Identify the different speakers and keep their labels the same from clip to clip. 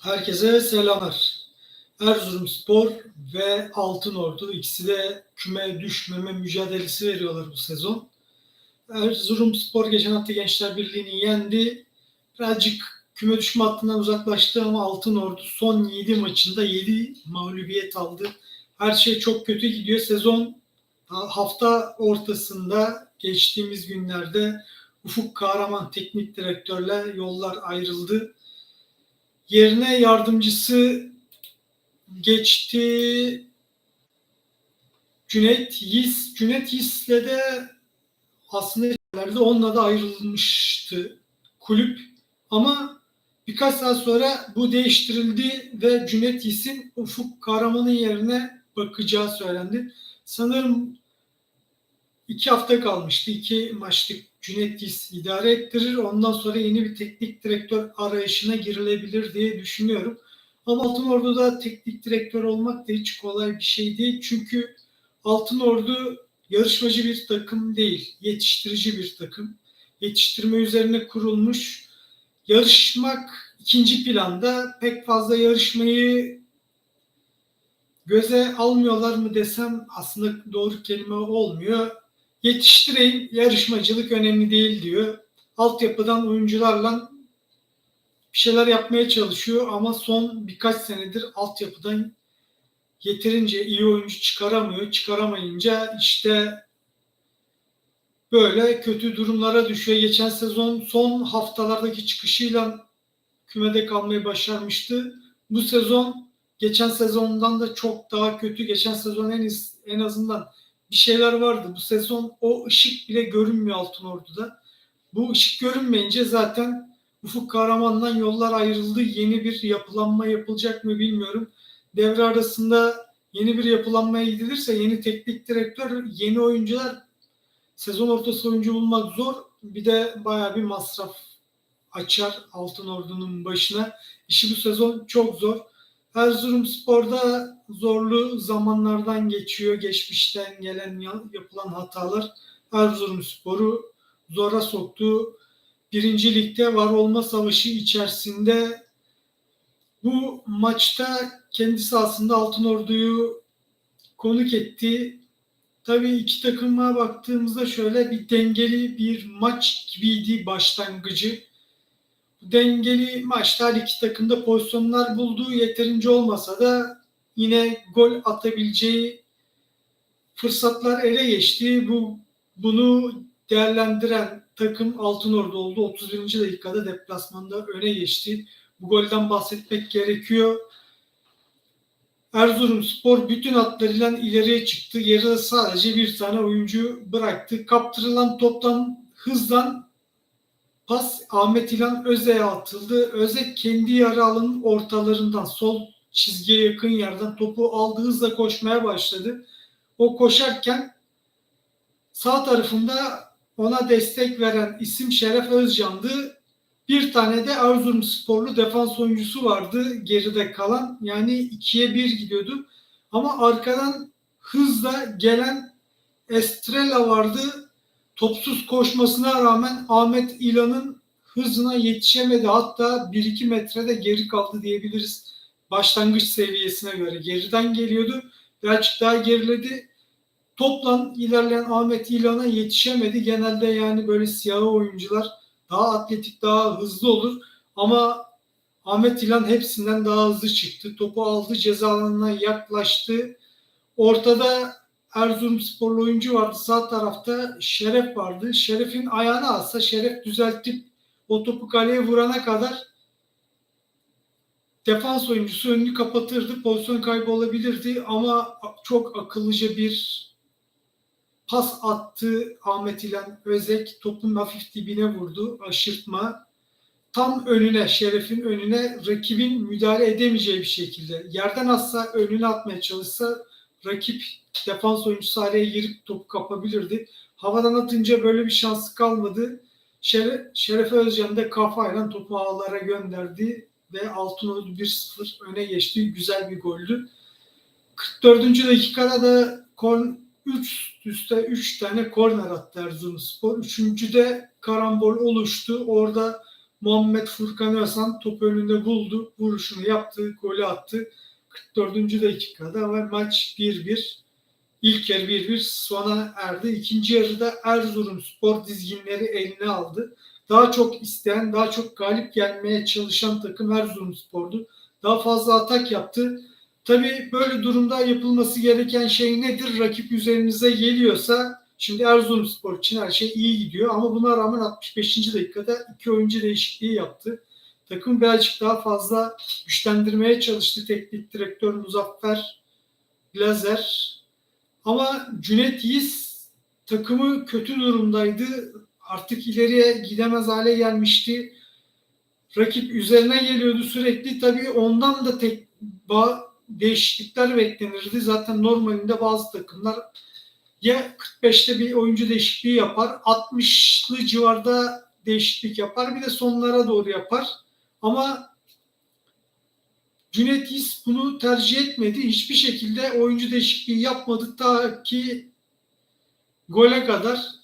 Speaker 1: Herkese selamlar. Erzurumspor ve Altınordu ikisi de küme düşmeme mücadelesi veriyorlar bu sezon. Erzurumspor geçen hafta Gençler Birliği'ni yendi. Birazcık küme düşme hattından uzaklaştı ama Altınordu son 7 maçında 7 mağlubiyet aldı. Her şey çok kötü gidiyor. Sezon hafta ortasında geçtiğimiz günlerde Ufuk Kahraman teknik direktörle yollar ayrıldı. Yerine yardımcısı geçti. Cüneyt Yiz. Cüneyt Yiz'le de aslında onunla da ayrılmıştı kulüp. Ama birkaç saat sonra bu değiştirildi ve Cüneyt Yiz'in Ufuk Kahraman'ın yerine bakacağı söylendi. Sanırım iki hafta kalmıştı. iki maçlık Cüneyt idare ettirir. Ondan sonra yeni bir teknik direktör arayışına girilebilir diye düşünüyorum. Ama Altınordu'da teknik direktör olmak da hiç kolay bir şey değil. Çünkü Altınordu yarışmacı bir takım değil, yetiştirici bir takım. Yetiştirme üzerine kurulmuş. Yarışmak ikinci planda. Pek fazla yarışmayı göze almıyorlar mı desem aslında doğru kelime olmuyor. Yetiştireyim, yarışmacılık önemli değil diyor. Altyapıdan oyuncularla bir şeyler yapmaya çalışıyor ama son birkaç senedir altyapıdan yeterince iyi oyuncu çıkaramıyor. Çıkaramayınca işte böyle kötü durumlara düşüyor. Geçen sezon son haftalardaki çıkışıyla kümede kalmayı başarmıştı. Bu sezon geçen sezondan da çok daha kötü. Geçen sezon en, en azından bir şeyler vardı. Bu sezon o ışık bile görünmüyor Altınordu'da. Bu ışık görünmeyince zaten Ufuk Kahraman'dan yollar ayrıldı. Yeni bir yapılanma yapılacak mı bilmiyorum. Devre arasında yeni bir yapılanmaya gidilirse yeni teknik direktör, yeni oyuncular sezon ortası oyuncu bulmak zor. Bir de bayağı bir masraf açar Altınordu'nun başına. İşi bu sezon çok zor. Erzurumspor'da zorlu zamanlardan geçiyor. Geçmişten gelen yapılan hatalar Erzurumspor'u zora soktu. Birinci ligde var olma savaşı içerisinde bu maçta kendi sahasında Altınordu'yu konuk etti. Tabii iki takıma baktığımızda şöyle bir dengeli bir maç gibiydi başlangıcı dengeli maçlar iki takımda pozisyonlar bulduğu yeterince olmasa da yine gol atabileceği fırsatlar ele geçti. Bu bunu değerlendiren takım Altınordu oldu. 31. dakikada deplasmanda öne geçti. Bu golden bahsetmek gerekiyor. Erzurumspor bütün hatlarıyla ileriye çıktı. Geride sadece bir tane oyuncu bıraktı. Kaptırılan toptan hızdan Pas Ahmet İlhan Öze'ye atıldı. Öze kendi yarı alanın ortalarından sol çizgiye yakın yerden topu aldı hızla koşmaya başladı. O koşarken sağ tarafında ona destek veren isim Şeref Özcan'dı. Bir tane de Erzurumsporlu defans oyuncusu vardı geride kalan. Yani ikiye bir gidiyordu. Ama arkadan hızla gelen Estrella vardı topsuz koşmasına rağmen Ahmet İlan'ın hızına yetişemedi. Hatta 1-2 metrede geri kaldı diyebiliriz. Başlangıç seviyesine göre. Geriden geliyordu. Birazcık daha geriledi. Toplan ilerleyen Ahmet İlan'a yetişemedi. Genelde yani böyle siyah oyuncular daha atletik, daha hızlı olur. Ama Ahmet İlan hepsinden daha hızlı çıktı. Topu aldı, ceza alanına yaklaştı. Ortada Erzurumsporlu oyuncu vardı. Sağ tarafta Şeref vardı. Şeref'in ayağını alsa Şeref düzeltip o topu kaleye vurana kadar defans oyuncusu önünü kapatırdı. Pozisyon kaybı olabilirdi ama çok akıllıca bir pas attı Ahmet İlhan Özek. Topun hafif dibine vurdu. Aşırtma. Tam önüne, Şeref'in önüne rakibin müdahale edemeyeceği bir şekilde. Yerden atsa önüne atmaya çalışsa rakip defans oyuncusu araya girip topu kapabilirdi. Havadan atınca böyle bir şansı kalmadı. Şeref, Şerefe Özcan da kafayla topu ağlara gönderdi ve Altınordu 1-0 öne geçti. Güzel bir goldü. 44. dakikada da kon, 3 üstte 3 tane korner attı Erzurumspor. Üçüncüde karambol oluştu. Orada Muhammed Furkan Özhan topu önünde buldu. Vuruşunu yaptı, golü attı. 44. dakikada ve maç 1-1. İlk yarı 1-1 sona erdi. İkinci yarıda Erzurum Spor dizginleri eline aldı. Daha çok isteyen, daha çok galip gelmeye çalışan takım Erzurum Spor'du. Daha fazla atak yaptı. Tabii böyle durumda yapılması gereken şey nedir? Rakip üzerinize geliyorsa şimdi Erzurumspor için her şey iyi gidiyor ama buna rağmen 65. dakikada iki oyuncu değişikliği yaptı. Takım birazcık daha fazla güçlendirmeye çalıştı teknik direktör Muzaffer Glazer. Ama Cüneyt Yiğit takımı kötü durumdaydı. Artık ileriye gidemez hale gelmişti. Rakip üzerine geliyordu sürekli. Tabii ondan da tek değişiklikler beklenirdi. Zaten normalinde bazı takımlar ya 45'te bir oyuncu değişikliği yapar, 60'lı civarda değişiklik yapar, bir de sonlara doğru yapar. Ama Cüneyt Yiğit bunu tercih etmedi. Hiçbir şekilde oyuncu değişikliği yapmadı ta ki gole kadar.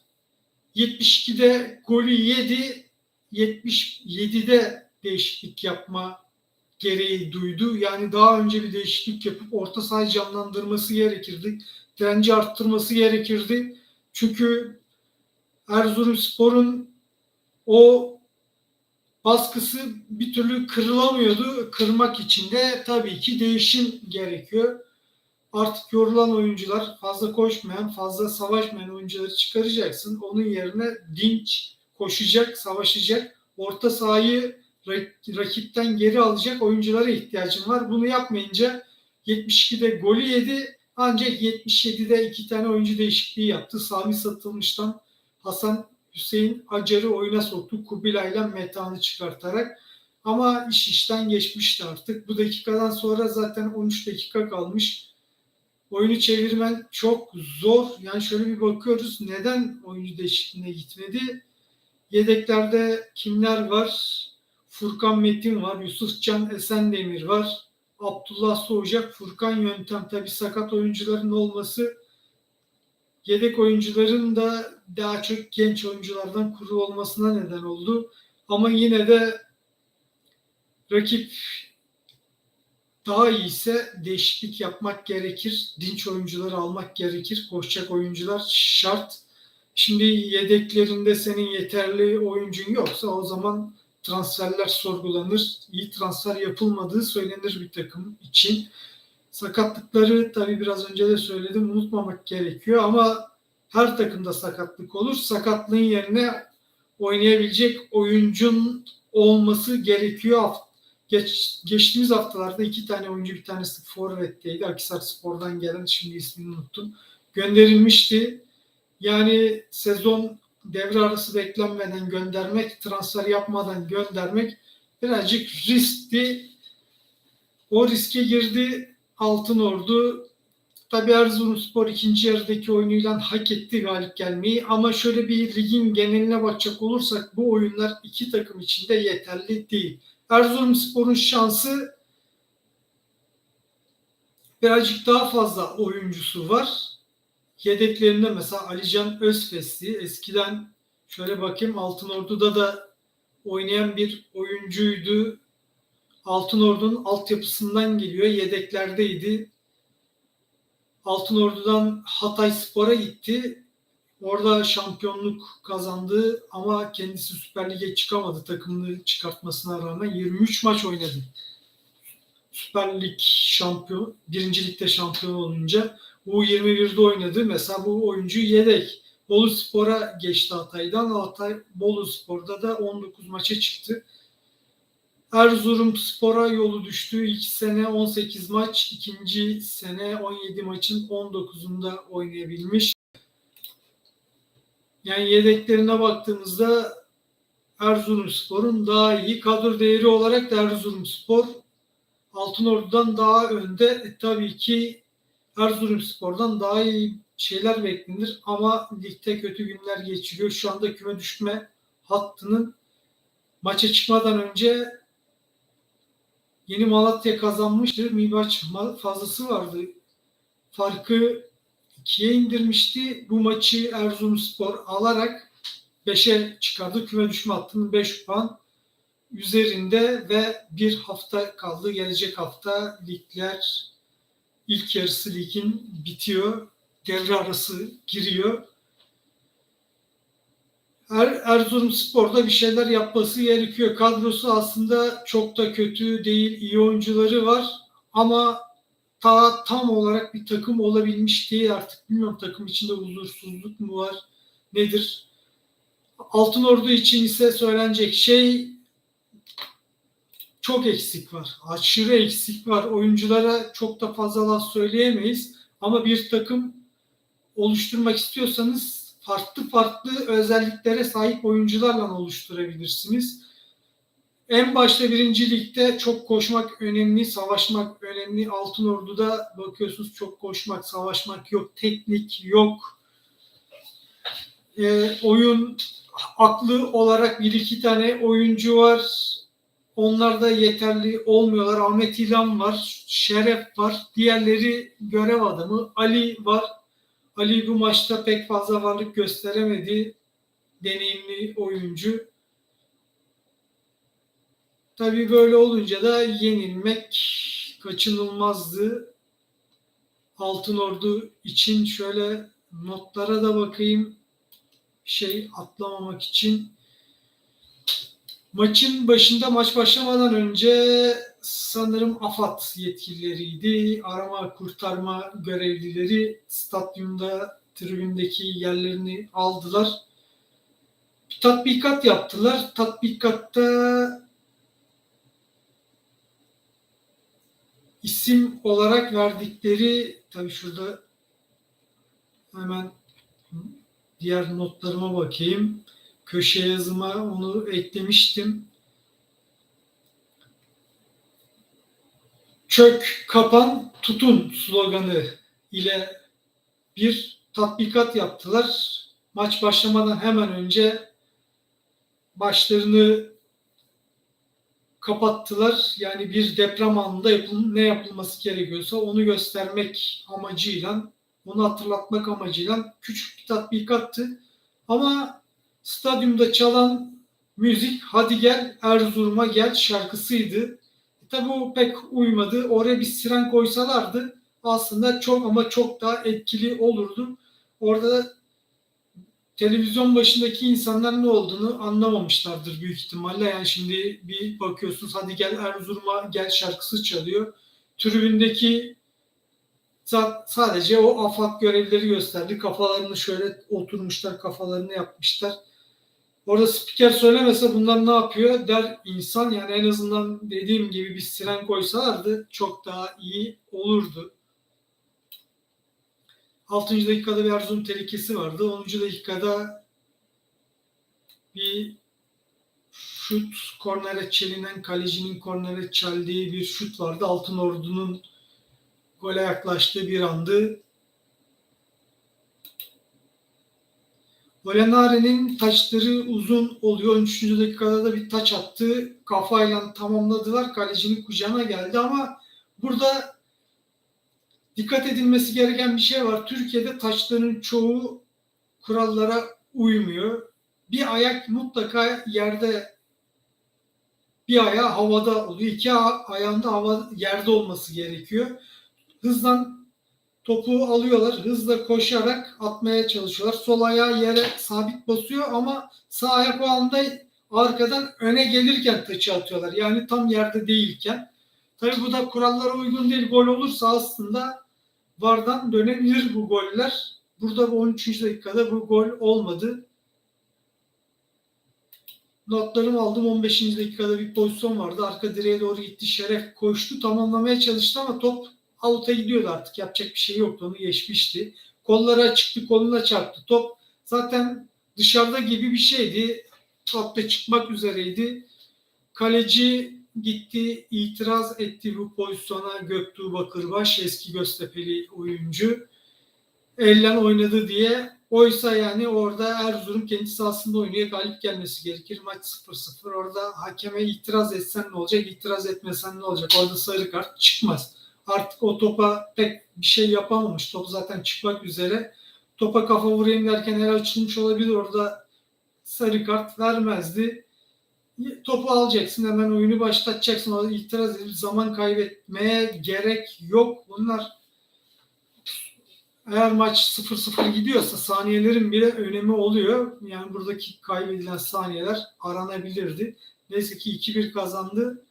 Speaker 1: 72'de golü yedi, 77'de değişiklik yapma gereği duydu. Yani daha önce bir değişiklik yapıp orta sahayı canlandırması gerekirdi. Direnci arttırması gerekirdi. Çünkü Erzurumspor'un o baskısı bir türlü kırılamıyordu. Kırmak için de tabii ki değişim gerekiyor. Artık yorulan oyuncular, fazla koşmayan, fazla savaşmayan oyuncuları çıkaracaksın. Onun yerine dinç, koşacak, savaşacak, orta sahayı rakipten geri alacak oyunculara ihtiyacım var. Bunu yapmayınca 72'de golü yedi ancak 77'de iki tane oyuncu değişikliği yaptı. Sami Satılmış'tan Hasan Hüseyin Acar'ı oyuna soktu. Kubilay'la Metan'ı çıkartarak. Ama iş işten geçmişti artık. Bu dakikadan sonra zaten 13 dakika kalmış. Oyunu çevirmen çok zor. Yani şöyle bir bakıyoruz. Neden oyuncu değişikliğine gitmedi? Yedeklerde kimler var? Furkan Metin var. Yusuf Can Esendemir var. Abdullah Soğucak, Furkan Yöntem. Tabi sakat oyuncuların olması yedek oyuncuların da daha çok genç oyunculardan kurulu olmasına neden oldu. Ama yine de rakip daha iyiyse değişiklik yapmak gerekir. Dinç oyuncuları almak gerekir. Koşacak oyuncular şart. Şimdi yedeklerinde senin yeterli oyuncun yoksa o zaman transferler sorgulanır. İyi transfer yapılmadığı söylenir bir takım için. Sakatlıkları tabii biraz önce de söyledim unutmamak gerekiyor ama her takımda sakatlık olur. Sakatlığın yerine oynayabilecek oyuncun olması gerekiyor. Geç, geçtiğimiz haftalarda iki tane oyuncu bir tanesi Forvet'teydi. Akisar Spor'dan gelen şimdi ismini unuttum. Gönderilmişti. Yani sezon devre arası beklenmeden göndermek, transfer yapmadan göndermek birazcık riskti. O riske girdi Altın Ordu. Tabi Erzurumspor ikinci yarıdaki oyunuyla hak etti galip gelmeyi ama şöyle bir ligin geneline bakacak olursak bu oyunlar iki takım için de yeterli değil. Erzurumspor'un şansı birazcık daha fazla oyuncusu var. Yedeklerinde mesela Alican Özfesli eskiden şöyle bakayım Altın Ordu'da da oynayan bir oyuncuydu. Altın Ordu'nun altyapısından geliyor. Yedeklerdeydi. Altın Ordu'dan Hatay Spor'a gitti. Orada şampiyonluk kazandı ama kendisi Süper Lig'e çıkamadı takımını çıkartmasına rağmen 23 maç oynadı. Süper Lig şampiyon, birinci ligde şampiyon olunca U21'de oynadı. Mesela bu oyuncu yedek. Bolu Spor'a geçti Hatay'dan. Hatay Bolu Spor'da da 19 maça çıktı. Erzurum Spor'a yolu düştü. İlk sene 18 maç, ikinci sene 17 maçın 19'unda oynayabilmiş. Yani yedeklerine baktığımızda Erzurum Spor'un daha iyi kadro değeri olarak da Erzurum Spor Altınordu'dan daha önde. E, tabii ki Erzurum Spor'dan daha iyi şeyler beklenir ama ligde kötü günler geçiriyor. Şu anda küme düşme hattının maça çıkmadan önce Yeni Malatya kazanmıştı. Mibaç fazlası vardı. Farkı ikiye indirmişti. Bu maçı Erzurumspor alarak 5'e çıkardı. Küme düşme hattının 5 puan. üzerinde ve bir hafta kaldı. Gelecek hafta ligler ilk yarısı ligin bitiyor. Devre arası giriyor. Er, Erzurumspor'da bir şeyler yapması gerekiyor. Kadrosu aslında çok da kötü değil. iyi oyuncuları var ama ta tam olarak bir takım olabilmiş değil artık. Bilmiyorum takım içinde huzursuzluk mu var nedir? Altın Ordu için ise söylenecek şey çok eksik var. Aşırı eksik var. Oyunculara çok da fazla laf söyleyemeyiz. Ama bir takım oluşturmak istiyorsanız farklı farklı özelliklere sahip oyuncularla oluşturabilirsiniz. En başta birinci ligde çok koşmak önemli, savaşmak önemli. Altın Ordu'da bakıyorsunuz çok koşmak, savaşmak yok, teknik yok. E, oyun aklı olarak bir iki tane oyuncu var. Onlar da yeterli olmuyorlar. Ahmet İlhan var, Şeref var. Diğerleri görev adamı. Ali var. Ali bu maçta pek fazla varlık gösteremedi. Deneyimli oyuncu. Tabii böyle olunca da yenilmek kaçınılmazdı. Altın Ordu için şöyle notlara da bakayım. Şey atlamamak için. Maçın başında maç başlamadan önce sanırım AFAD yetkilileriydi. Arama kurtarma görevlileri stadyumda tribündeki yerlerini aldılar. Bir tatbikat yaptılar. Tatbikatta isim olarak verdikleri tabii şurada hemen diğer notlarıma bakayım. Köşe yazıma onu eklemiştim. Çök, kapan, tutun sloganı ile bir tatbikat yaptılar. Maç başlamadan hemen önce başlarını kapattılar. Yani bir deprem anında yapıl ne yapılması gerekiyorsa onu göstermek amacıyla, onu hatırlatmak amacıyla küçük bir tatbikattı. Ama stadyumda çalan müzik Hadi Gel Erzurum'a Gel şarkısıydı. E, tabi o pek uymadı. Oraya bir siren koysalardı aslında çok ama çok daha etkili olurdu. Orada televizyon başındaki insanlar ne olduğunu anlamamışlardır büyük ihtimalle. Yani şimdi bir bakıyorsunuz hadi gel Erzurum'a gel şarkısı çalıyor. Tribündeki sadece o afat görevleri gösterdi. Kafalarını şöyle oturmuşlar, kafalarını yapmışlar. Orada spiker söylemese bunlar ne yapıyor der insan. Yani en azından dediğim gibi bir siren koysalardı çok daha iyi olurdu. 6. dakikada bir Erzurum tehlikesi vardı. 10. dakikada bir şut kornere çelinen kalecinin kornere çeldiği bir şut vardı. Altın Ordu'nun gole yaklaştığı bir andı. Volenare'nin taçları uzun oluyor. 13. dakikada da bir taç attı. Kafayla tamamladılar. Kalecinin kucağına geldi ama burada dikkat edilmesi gereken bir şey var. Türkiye'de taçların çoğu kurallara uymuyor. Bir ayak mutlaka yerde bir ayağı havada oluyor. İki ayağında hava yerde olması gerekiyor. Hızdan topu alıyorlar. Hızla koşarak atmaya çalışıyorlar. Sol ayağı yere sabit basıyor ama sağ ayak o anda arkadan öne gelirken taçı atıyorlar. Yani tam yerde değilken. Tabi bu da kurallara uygun değil. Gol olursa aslında vardan dönebilir bu goller. Burada bu 13. dakikada bu gol olmadı. Notlarımı aldım. 15. dakikada bir pozisyon vardı. Arka direğe doğru gitti. Şeref koştu. Tamamlamaya çalıştı ama top out'a gidiyordu artık. Yapacak bir şey yoktu. Onu geçmişti. Kolları açıktı. Koluna çarptı. Top zaten dışarıda gibi bir şeydi. Topta çıkmak üzereydi. Kaleci gitti, itiraz etti bu pozisyona Göktuğ Bakırbaş, eski Göztepe'li oyuncu. Ellen oynadı diye. Oysa yani orada Erzurum kendi sahasında oynuyor. Galip gelmesi gerekir. Maç 0-0. Orada hakeme itiraz etsen ne olacak? İtiraz etmesen ne olacak? Orada sarı kart çıkmaz. Artık o topa pek bir şey yapamamış. Top zaten çıkmak üzere. Topa kafa vurayım derken her açılmış olabilir. Orada sarı kart vermezdi. Topu alacaksın hemen oyunu başlatacaksın. O itiraz edip zaman kaybetmeye gerek yok. Bunlar eğer maç 0-0 gidiyorsa saniyelerin bile önemi oluyor. Yani buradaki kaybedilen saniyeler aranabilirdi. Neyse ki 2-1 kazandı.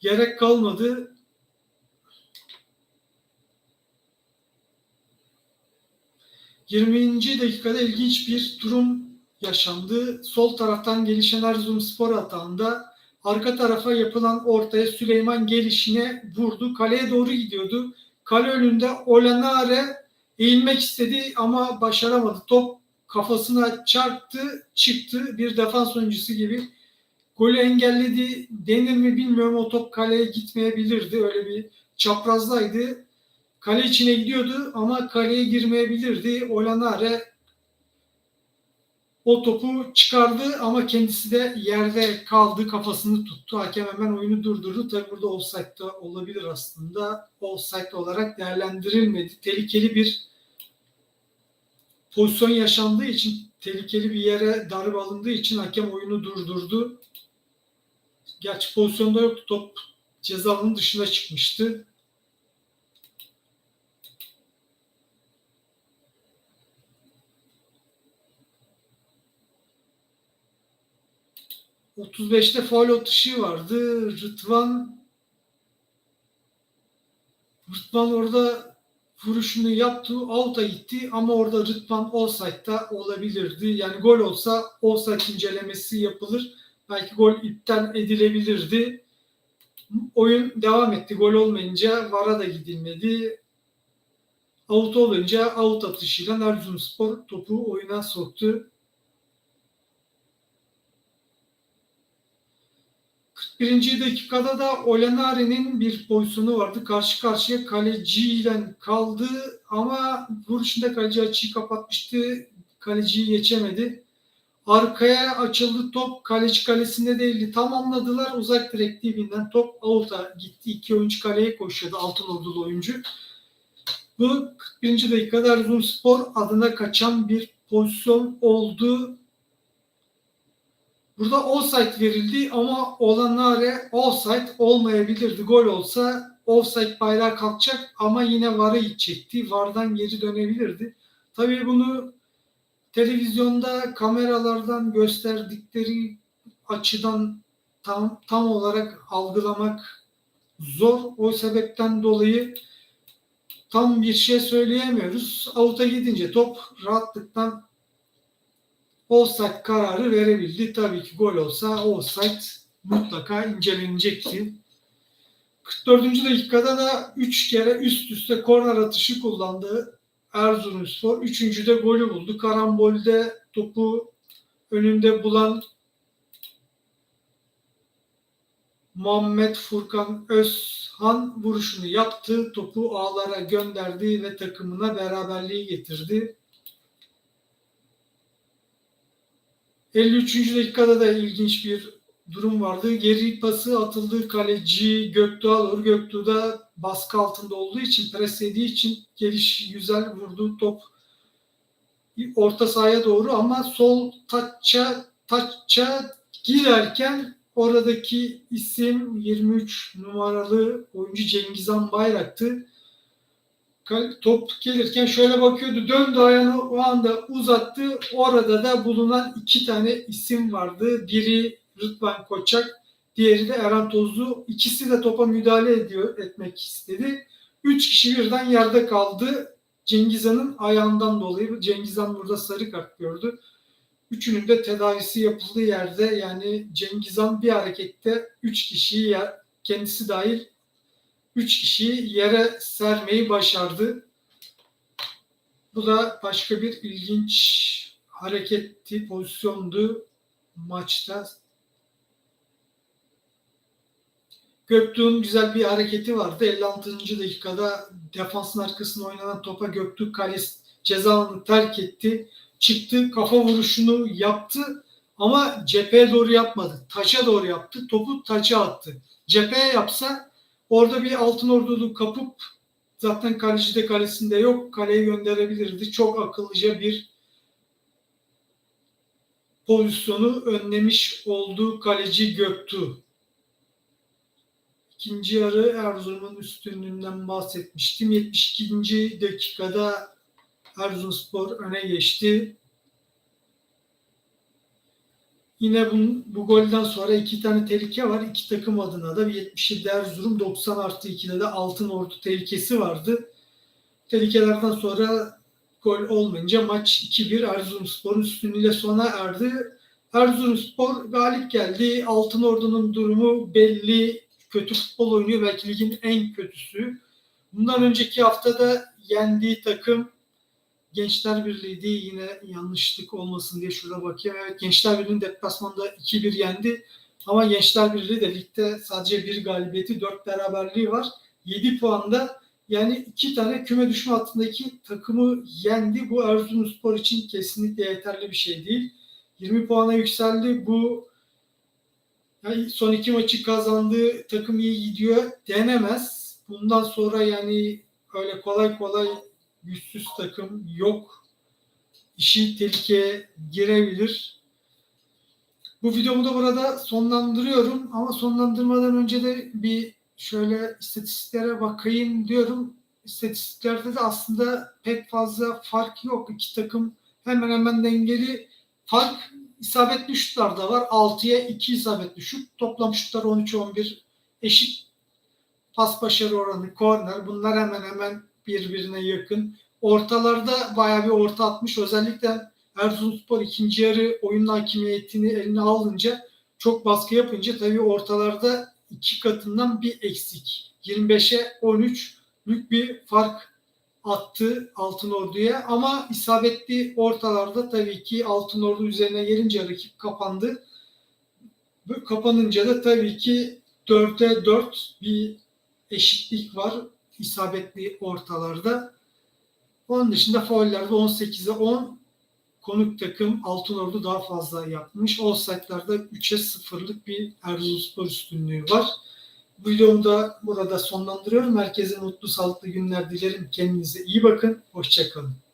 Speaker 1: Gerek kalmadı. ...20. dakikada ilginç bir durum yaşandı. Sol taraftan gelişen Erzurumspor atağında arka tarafa yapılan ortaya Süleyman gelişine vurdu. Kaleye doğru gidiyordu. Kale önünde Olanare eğilmek istedi ama başaramadı. Top kafasına çarptı, çıktı. Bir defans oyuncusu gibi golü engelledi. Denir mi bilmiyorum. O top kaleye gitmeyebilirdi. Öyle bir çaprazdaydı. Kale içine gidiyordu ama kaleye girmeyebilirdi. Olanare o topu çıkardı ama kendisi de yerde kaldı, kafasını tuttu. Hakem hemen oyunu durdurdu. Tabi burada offside de olabilir aslında. Offside olarak değerlendirilmedi. Tehlikeli bir pozisyon yaşandığı için, tehlikeli bir yere darbe alındığı için hakem oyunu durdurdu. Gerçi pozisyonda yoktu. Top cezanın dışına çıkmıştı. 35'te faul atışı vardı. Rıdvan Rıdvan orada vuruşunu yaptı. Out'a gitti ama orada Rıdvan offside'da olabilirdi. Yani gol olsa offside incelemesi yapılır. Belki gol iptal edilebilirdi. Oyun devam etti. Gol olmayınca VAR'a da gidilmedi. Out olunca out atışıyla Erzurumspor topu oyuna soktu. 41. dakikada da Olenare'nin bir pozisyonu vardı. Karşı karşıya kaleciyle kaldı ama vuruşunda kaleci açıyı kapatmıştı. Kaleciyi geçemedi. Arkaya açıldı top kaleci kalesinde değildi. Tamamladılar uzak direkt dibinden top out'a gitti. İki oyuncu kaleye koşuyordu altın ordulu oyuncu. Bu 41. dakikada Erzurumspor adına kaçan bir pozisyon oldu. Burada offside verildi ama olanlara offside olmayabilirdi. Gol olsa offside bayrağı kalkacak ama yine VAR'a gidecekti. VAR'dan geri dönebilirdi. Tabii bunu televizyonda kameralardan gösterdikleri açıdan tam, tam olarak algılamak zor. O sebepten dolayı tam bir şey söyleyemiyoruz. Out'a gidince top rahatlıktan offside kararı verebildi. Tabii ki gol olsa offside mutlaka incelenecekti. 44. dakikada da 3 kere üst üste korner atışı kullandı Erzurumspor. Üçüncüde golü buldu. Karambolde topu önünde bulan Muhammed Furkan Özhan vuruşunu yaptı. Topu ağlara gönderdi ve takımına beraberliği getirdi. 53. dakikada da ilginç bir durum vardı. Geri pası atıldı kaleci Göktuğ'a doğru. Göktuğ da baskı altında olduğu için, pres için geliş güzel vurdu top orta sahaya doğru ama sol taça taça girerken oradaki isim 23 numaralı oyuncu Cengizhan Bayrak'tı top gelirken şöyle bakıyordu. Döndü ayağını o anda uzattı. Orada da bulunan iki tane isim vardı. Biri Rıdvan Koçak, diğeri de Eren Tozlu. İkisi de topa müdahale ediyor etmek istedi. Üç kişi birden yerde kaldı. Cengizhan'ın ayağından dolayı. Cengizhan burada sarı kart gördü. Üçünün de tedavisi yapıldığı yerde yani Cengizhan bir harekette üç kişiyi kendisi dahil 3 kişiyi yere sermeyi başardı. Bu da başka bir ilginç hareketti, pozisyondu maçta. Göktuğ'un güzel bir hareketi vardı. 56. dakikada defansın arkasına oynanan topa Göktuğ kalesi ceza terk etti. Çıktı, kafa vuruşunu yaptı ama cepheye doğru yapmadı. Taça doğru yaptı. Topu taça attı. Cepheye yapsa Orada bir altın ordulu kapıp zaten kaleci de kalesinde yok. Kaleye gönderebilirdi. Çok akıllıca bir pozisyonu önlemiş olduğu kaleci Göktuğ. İkinci yarı Erzurum'un üstünlüğünden bahsetmiştim. 72. dakikada Erzurumspor öne geçti. Yine bu, bu golden sonra iki tane tehlike var. İki takım adına da 77 Erzurum 90 artı 2'de de Altın Ordu tehlikesi vardı. Tehlikelerden sonra gol olmayınca maç 2-1 Erzurumspor'un üstünlüğüyle sona erdi. Erzurumspor galip geldi. Altın Ordu'nun durumu belli. Kötü futbol oynuyor. Belki ligin en kötüsü. Bundan önceki haftada yendiği takım Gençler Birliği'ydi. Yine yanlışlık olmasın diye şurada bakayım. Evet Gençler Birliği'nin deplasmanda 2-1 yendi. Ama Gençler Birliği de ligde sadece bir galibiyeti, 4 beraberliği var. 7 puanda yani iki tane küme düşme hattındaki takımı yendi. Bu Erzurumspor için kesinlikle yeterli bir şey değil. 20 puana yükseldi. Bu yani son iki maçı kazandığı takım iyi gidiyor denemez. Bundan sonra yani öyle kolay kolay güçsüz takım yok. İşi tehlikeye girebilir. Bu videomu da burada sonlandırıyorum ama sonlandırmadan önce de bir şöyle istatistiklere bakayım diyorum. İstatistiklerde de aslında pek fazla fark yok. İki takım hemen hemen dengeli. Fark isabetli şutlar da var. 6'ya 2 isabetli şut. Toplam şutlar 13-11 eşit. Pas başarı oranı, korner bunlar hemen hemen birbirine yakın. Ortalarda bayağı bir orta atmış. Özellikle Erzurumspor ikinci yarı oyun hakimiyetini eline alınca çok baskı yapınca tabii ortalarda iki katından bir eksik. 25'e 13'lük bir fark attı Altın Ordu'ya ama isabetli ortalarda tabii ki Altın Ordu üzerine gelince rakip kapandı. Kapanınca da tabii ki 4'e 4 bir eşitlik var isabetli ortalarda. Onun dışında faullerde 18'e 10 konuk takım Altın Ordu daha fazla yapmış. Offside'larda 3'e 0'lık bir Erzurumspor üstünlüğü var. Bu videomu da burada sonlandırıyorum. Herkese mutlu, sağlıklı günler dilerim. Kendinize iyi bakın. Hoşçakalın.